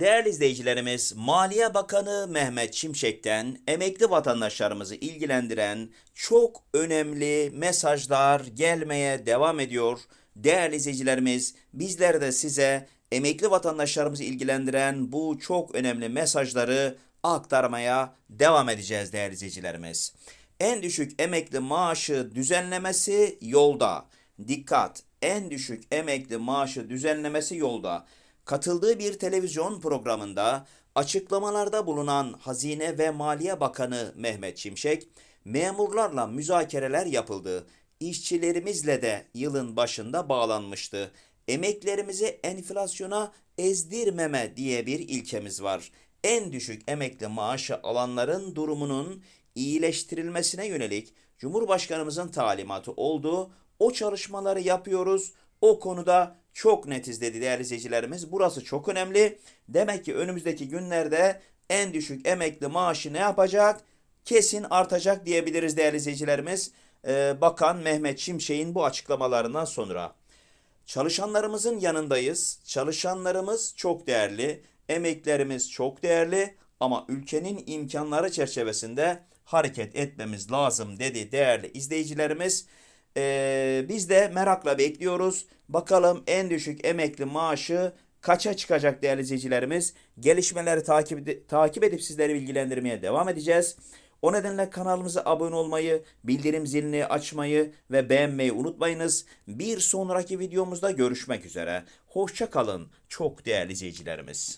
Değerli izleyicilerimiz, Maliye Bakanı Mehmet Şimşek'ten emekli vatandaşlarımızı ilgilendiren çok önemli mesajlar gelmeye devam ediyor. Değerli izleyicilerimiz, bizler de size emekli vatandaşlarımızı ilgilendiren bu çok önemli mesajları aktarmaya devam edeceğiz değerli izleyicilerimiz. En düşük emekli maaşı düzenlemesi yolda. Dikkat! En düşük emekli maaşı düzenlemesi yolda. Katıldığı bir televizyon programında açıklamalarda bulunan Hazine ve Maliye Bakanı Mehmet Şimşek, memurlarla müzakereler yapıldı. İşçilerimizle de yılın başında bağlanmıştı. Emeklerimizi enflasyona ezdirmeme diye bir ilkemiz var. En düşük emekli maaşı alanların durumunun iyileştirilmesine yönelik Cumhurbaşkanımızın talimatı oldu. O çalışmaları yapıyoruz. O konuda çok netiz dedi değerli izleyicilerimiz. Burası çok önemli. Demek ki önümüzdeki günlerde en düşük emekli maaşı ne yapacak? Kesin artacak diyebiliriz değerli izleyicilerimiz. Ee, Bakan Mehmet Şimşek'in bu açıklamalarından sonra. Çalışanlarımızın yanındayız. Çalışanlarımız çok değerli. Emeklerimiz çok değerli. Ama ülkenin imkanları çerçevesinde hareket etmemiz lazım dedi değerli izleyicilerimiz. Ee, biz de merakla bekliyoruz. Bakalım en düşük emekli maaşı kaça çıkacak değerli izleyicilerimiz? Gelişmeleri takip, takip edip sizleri bilgilendirmeye devam edeceğiz. O nedenle kanalımıza abone olmayı, bildirim zilini açmayı ve beğenmeyi unutmayınız. Bir sonraki videomuzda görüşmek üzere. Hoşça kalın çok değerli izleyicilerimiz.